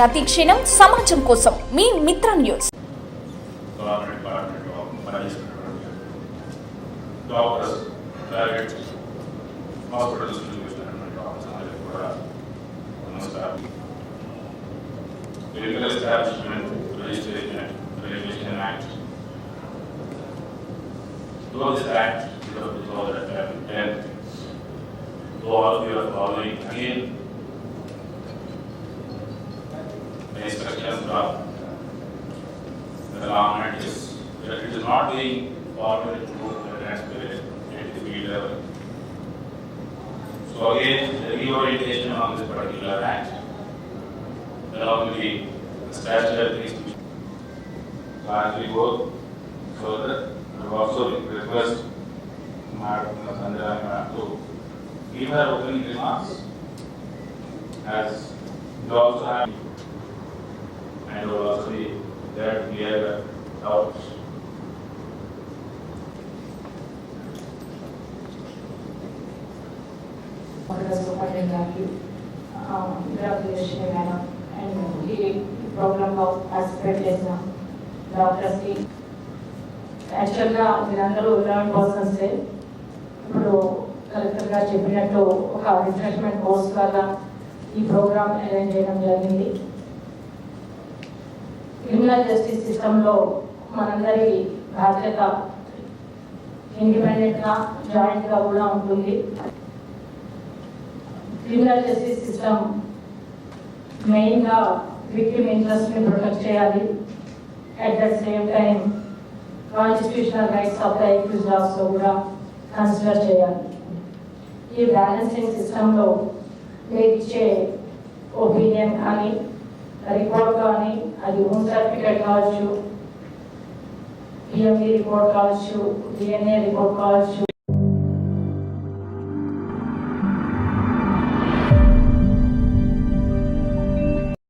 ప్రతి క్షణం సమాజం కోసం మీ మిత్ర న్యూస్ గవర్నమెంట్ డిపార్ట్మెంట్లో పనిచేస్తున్నటువంటి డాక్టర్స్ ప్రైవేట్ హాస్పిటల్స్ చూపిస్తున్నటువంటి ఆఫీసర్లకు కూడా నమస్కారం medical establishment registration regulation act Though this act is of 2010, though all of you are following again from the government is it is not being followed through the transparent at the field level. So again, the reorientation on this particular act, along with the statutory to. So as we go further, I would also request Madam Sanjay to give her opening remarks as you also have there to clear doubts. And ఈ ప్రోగ్రాంలో participate చేసిన డాక్టర్స్కి యాక్చువల్గా మీరందరూ eleven పర్సన్సే ఇప్పుడు collector గారు చెప్పినట్టు ఒక రిఫ్రెష్మెంట్ కోర్స్ వల్ల ఈ ప్రోగ్రామ్ అరేంజ్ చేయడం జరిగింది క్రిమినల్ జస్టిస్ సిస్టంలో మనందరి బాధ్యత ఇండిపెండెంట్గా జాయింట్గా కూడా ఉంటుంది. క్రిమినల్ జస్టిస్ సిస్టమ్ మెయిన్గా విక్టిమ్ ఇంట్రెస్ట్ని ప్రొటెక్ట్ చేయాలి. At the same time constitutional rights of the accused also కూడా కన్సిడర్ చేయాలి. ఈ బ్యాలెన్సింగ్ సిస్టంలో మీరు ఇచ్చే ఒపీనియన్ కానీ రిపోర్ట్ కానీ అది హోమ్ సర్టిఫికేట్ కావచ్చు పిఎంఈ రిపోర్ట్ కావచ్చు డిఎన్ఏ రిపోర్ట్ కావచ్చు.